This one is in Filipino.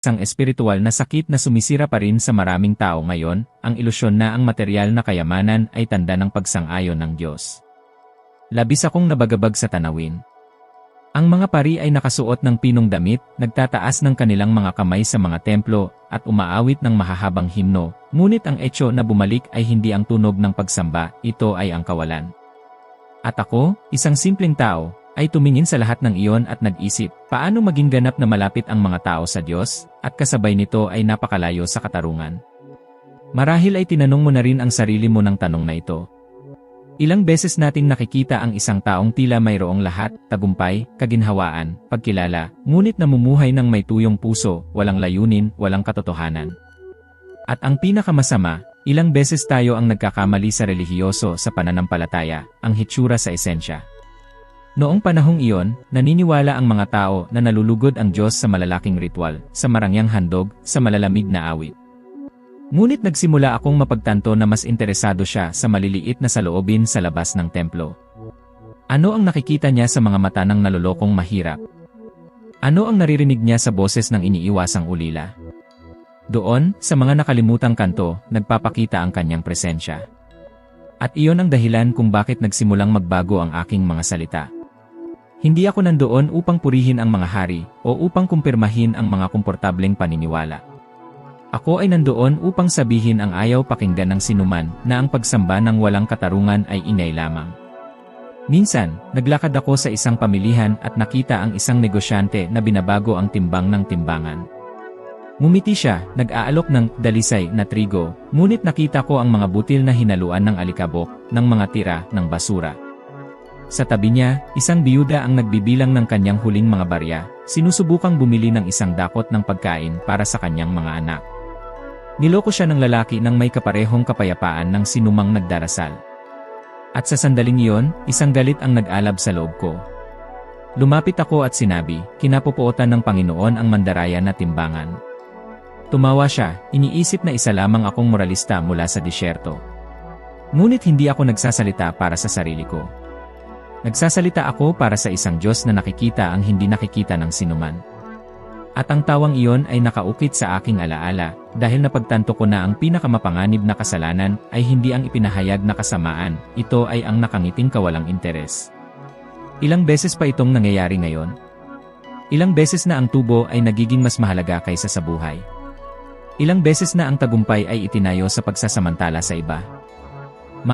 isang espiritual na sakit na sumisira pa rin sa maraming tao ngayon, ang ilusyon na ang material na kayamanan ay tanda ng pagsang-ayon ng Diyos. Labis akong nabagabag sa tanawin. Ang mga pari ay nakasuot ng pinong damit, nagtataas ng kanilang mga kamay sa mga templo, at umaawit ng mahahabang himno, ngunit ang etyo na bumalik ay hindi ang tunog ng pagsamba, ito ay ang kawalan. At ako, isang simpleng tao, ay tumingin sa lahat ng iyon at nag-isip, paano maging ganap na malapit ang mga tao sa Diyos, at kasabay nito ay napakalayo sa katarungan. Marahil ay tinanong mo na rin ang sarili mo ng tanong na ito. Ilang beses nating nakikita ang isang taong tila mayroong lahat, tagumpay, kaginhawaan, pagkilala, ngunit namumuhay ng may tuyong puso, walang layunin, walang katotohanan. At ang pinakamasama, ilang beses tayo ang nagkakamali sa relihiyoso sa pananampalataya, ang hitsura sa esensya. Noong panahong iyon, naniniwala ang mga tao na nalulugod ang Diyos sa malalaking ritual, sa marangyang handog, sa malalamig na awit. Ngunit nagsimula akong mapagtanto na mas interesado siya sa maliliit na saloobin sa labas ng templo. Ano ang nakikita niya sa mga mata ng nalolokong mahirap? Ano ang naririnig niya sa boses ng iniiwasang ulila? Doon, sa mga nakalimutang kanto, nagpapakita ang kanyang presensya. At iyon ang dahilan kung bakit nagsimulang magbago ang aking mga salita. Hindi ako nandoon upang purihin ang mga hari o upang kumpirmahin ang mga komportableng paniniwala. Ako ay nandoon upang sabihin ang ayaw pakinggan ng sinuman na ang pagsamba ng walang katarungan ay inay lamang. Minsan, naglakad ako sa isang pamilihan at nakita ang isang negosyante na binabago ang timbang ng timbangan. Ngumiti siya, nag-aalok ng dalisay na trigo, ngunit nakita ko ang mga butil na hinaluan ng alikabok, ng mga tira, ng basura. Sa tabi niya, isang biyuda ang nagbibilang ng kanyang huling mga barya, sinusubukang bumili ng isang dakot ng pagkain para sa kanyang mga anak. Niloko siya ng lalaki ng may kaparehong kapayapaan ng sinumang nagdarasal. At sa sandaling iyon, isang galit ang nag-alab sa loob ko. Lumapit ako at sinabi, kinapupuotan ng Panginoon ang mandaraya na timbangan. Tumawa siya, iniisip na isa lamang akong moralista mula sa disyerto. Ngunit hindi ako nagsasalita para sa sarili ko. Nagsasalita ako para sa isang Diyos na nakikita ang hindi nakikita ng sinuman. At ang tawang iyon ay nakaukit sa aking alaala, dahil napagtanto ko na ang pinakamapanganib na kasalanan ay hindi ang ipinahayag na kasamaan, ito ay ang nakangiting kawalang interes. Ilang beses pa itong nangyayari ngayon? Ilang beses na ang tubo ay nagiging mas mahalaga kaysa sa buhay? Ilang beses na ang tagumpay ay itinayo sa pagsasamantala sa iba?